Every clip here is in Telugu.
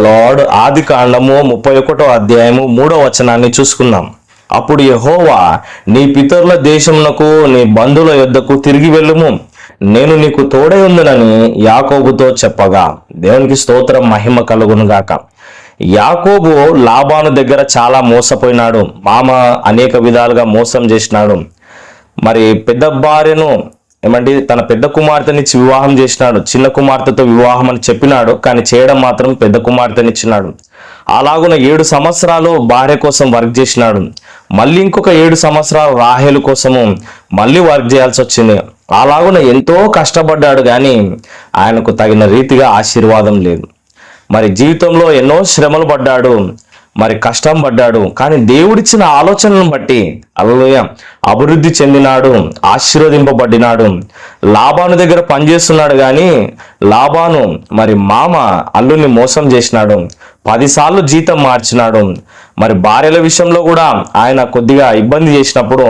లార్డ్ ఆది కాండము ముప్పై ఒకటో అధ్యాయము మూడో వచనాన్ని చూసుకుందాం. అప్పుడు యహోవా నీ పితరుల దేశమునకు నీ బంధువుల యొద్దకు తిరిగి వెళ్ళుము. నేను నీకు తోడై ఉందునని యాకోబుతో చెప్పగా దేవునికి స్తోత్రం మహిమ కలుగును గాక. యాకోబు లాభాను దగ్గర చాలా మోసపోయినాడు. మామ అనేక విధాలుగా మోసం చేసినాడు. మరి పెద్ద భార్యను ఏమంటే తన పెద్ద కుమార్తెనిచ్చి వివాహం చేసినాడు. చిన్న కుమార్తెతో వివాహం అని చెప్పినాడు కానీ చేయడం మాత్రం పెద్ద కుమార్తెనిచ్చినాడు అలాగున ఏడు సంవత్సరాలు భార్య కోసం వర్క్ చేసినాడు. మళ్ళీ ఇంకొక ఏడు సంవత్సరాలు రాహేలు కోసము మళ్ళీ వర్క్ చేయాల్సి వచ్చింది. అలాగున ఎంతో కష్టపడ్డాడు కానీ ఆయనకు తగిన రీతిగా ఆశీర్వాదం లేదు. మరి జీవితంలో ఎన్నో శ్రమలు పడ్డాడు. మరి కష్టం పడ్డాడు. కానీ దేవుడిచ్చిన ఆలోచనలను బట్టి అలలోయ అభివృద్ధి చెందినాడు ఆశీర్వదింపబడినాడు. లాభాను దగ్గర పనిచేస్తున్నాడు కానీ లాభాను మరి మామ అల్లుని మోసం చేసినాడు. పదిసార్లు జీతం మార్చినాడు. మరి భార్యల విషయంలో కూడా ఆయన కొద్దిగా ఇబ్బంది చేసినప్పుడు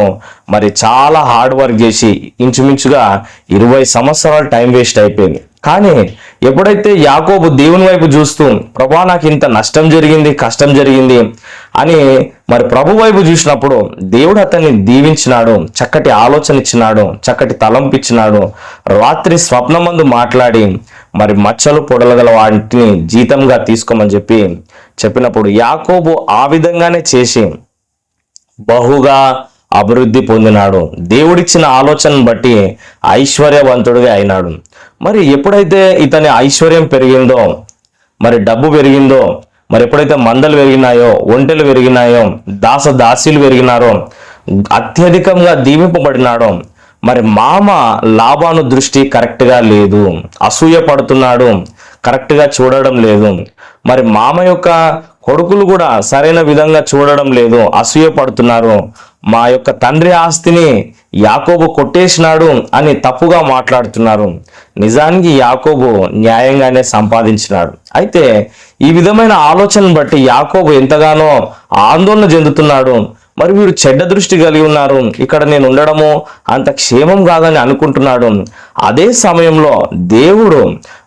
మరి చాలా హార్డ్ వర్క్ చేసి ఇంచుమించుగా ఇరవై సంవత్సరాలు టైం వేస్ట్ అయిపోయింది. కానీ ఎప్పుడైతే యాకోబు దేవుని వైపు చూస్తూ ప్రభా నాకు ఇంత నష్టం జరిగింది కష్టం జరిగింది అని మరి ప్రభు వైపు చూసినప్పుడు దేవుడు అతన్ని దీవించినాడు చక్కటి ఆలోచన ఇచ్చినాడు చక్కటి తలంపిచ్చినాడు రాత్రి స్వప్నమందు మాట్లాడి మరి మచ్చలు పొడలగల వాటిని జీతంగా తీసుకోమని చెప్పి చెప్పినప్పుడు యాకోబు ఆ విధంగానే చేసి బహుగా అభివృద్ధి పొందినాడు. దేవుడిచ్చిన ఆలోచనను బట్టి ఐశ్వర్యవంతుడిగా అయినాడు. మరి ఎప్పుడైతే ఇతని ఐశ్వర్యం పెరిగిందో మరి డబ్బు పెరిగిందో మరి ఎప్పుడైతే మందలు పెరిగినాయో ఒంటెలు పెరిగినాయో దాస దాసీలు పెరిగినారో అత్యధికంగా దీవింపబడినాడో మరి మామ లాభాను దృష్టి కరెక్ట్గా లేదు అసూయ పడుతున్నాడు కరెక్ట్గా చూడడం లేదు. మరి మామ యొక్క కొడుకులు కూడా సరైన విధంగా చూడడం లేదు అసూయ పడుతున్నారు మా యొక్క తండ్రి ఆస్తిని యాకోబు కొట్టేసినాడు అని తప్పుగా మాట్లాడుతున్నారు. నిజానికి యాకోబు న్యాయంగానే సంపాదించినాడు. అయితే ఈ విధమైన ఆలోచనను బట్టి యాకోబు ఎంతగానో ఆందోళన చెందుతున్నాడు. మరి వీరు చెడ్డ దృష్టి కలిగి ఉన్నారు. ఇక్కడ నేను ఉండడము అంత క్షేమం కాదని అనుకుంటున్నాడు. అదే సమయంలో దేవుడు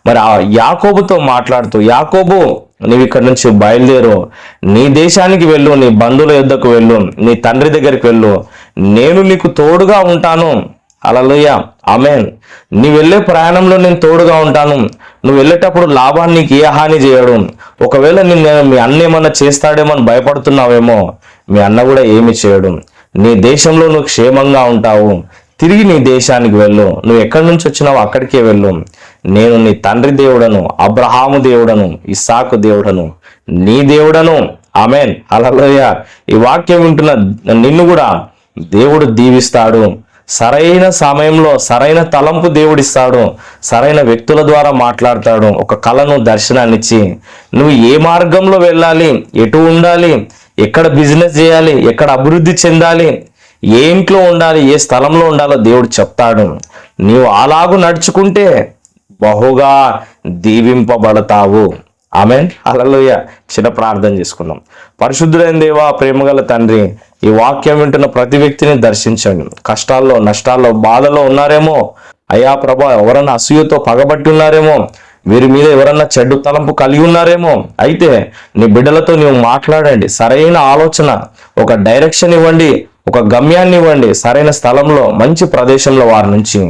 మరి ఆ యాకోబుతో మాట్లాడుతూ యాకోబు నీవు ఇక్కడ నుంచి బయలుదేరు. నీ దేశానికి వెళ్ళు నీ బంధువుల యుద్ధకు వెళ్ళు నీ తండ్రి దగ్గరికి వెళ్ళు. నేను నీకు తోడుగా ఉంటాను. అలలోయ ఆమెన్. నీ వెళ్ళే ప్రయాణంలో నేను తోడుగా ఉంటాను. నువ్వు వెళ్ళేటప్పుడు లాభాన్ని నీకు ఏ హాని చేయడు. ఒకవేళ నేను మీ అన్న ఏమన్నా చేస్తాడేమో అని భయపడుతున్నావేమో మీ అన్న కూడా ఏమి చేయడు. నీ దేశంలో నువ్వు క్షేమంగా ఉంటావు. తిరిగి నీ దేశానికి వెళ్ళు. నువ్వు ఎక్కడి నుంచి వచ్చినావో అక్కడికే వెళ్ళు. నేను నీ తండ్రి దేవుడను అబ్రహాము దేవుడను ఇస్సాకు దేవుడను నీ దేవుడను. ఆమెన్. అలలోయ ఈ వాక్యం వింటున్న నిన్ను కూడా దేవుడు దీవిస్తాడు. సరైన సమయంలో సరైన తలంపు దేవుడిస్తాడు. సరైన వ్యక్తుల ద్వారా మాట్లాడతాడు. ఒక కళను దర్శనాన్నిచ్చి నువ్వు ఏ మార్గంలో వెళ్ళాలి ఎటు ఉండాలి ఎక్కడ బిజినెస్ చేయాలి ఎక్కడ అభివృద్ధి చెందాలి ఏ ఇంట్లో ఉండాలి ఏ స్థలంలో ఉండాలో దేవుడు చెప్తాడు. నీవు అలాగూ నడుచుకుంటే బహుగా దీవింపబడతావు. ఆమెన్. అలలోయ చిన్న ప్రార్థన చేసుకుందాం. పరిశుద్ధుడైన దేవా ప్రేమగల తండ్రి ఈ వాక్యం వింటున్న ప్రతి వ్యక్తిని దర్శించండి. కష్టాల్లో నష్టాల్లో బాధలో ఉన్నారేమో? అయ్యా ప్రభా ఎవరన్నా అసూయతో పగబట్టి ఉన్నారేమో? వీరి మీద ఎవరన్నా చెడ్డు తలంపు కలిగి ఉన్నారేమో? అయితే నీ బిడ్డలతో నీవు మాట్లాడండి. సరైన ఆలోచన ఒక డైరెక్షన్ ఇవ్వండి. ఒక గమ్యాన్ని ఇవ్వండి. సరైన స్థలంలో మంచి ప్రదేశంలో వారి నుంచి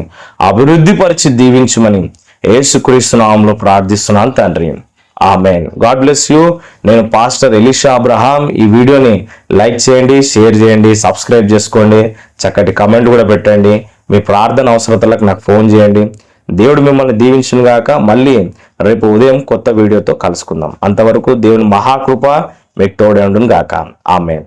అభివృద్ధి పరిచి దీవించమని. ఏసుక్రీస్తునామంలో ప్రార్థిస్తున్నాను తండ్రి. ఆమెన్. God bless you. నేను పాస్టర్ ఎలిషా అబ్రహాం. ఈ వీడియోని లైక్ చేయండి షేర్ చేయండి సబ్స్క్రైబ్ చేసుకోండి. చక్కటి కమెంట్ కూడా పెట్టండి. మీ ప్రార్థన అవసరతలకు నాకు ఫోన్ చేయండి. దేవుడు మిమ్మల్ని దీవించును గాక. మళ్ళీ రేపు ఉదయం కొత్త వీడియోతో కలుసుకుందాం. అంతవరకు దేవుని మహాకృప మీకు తోడే ఉండును గాక. ఆమెన్.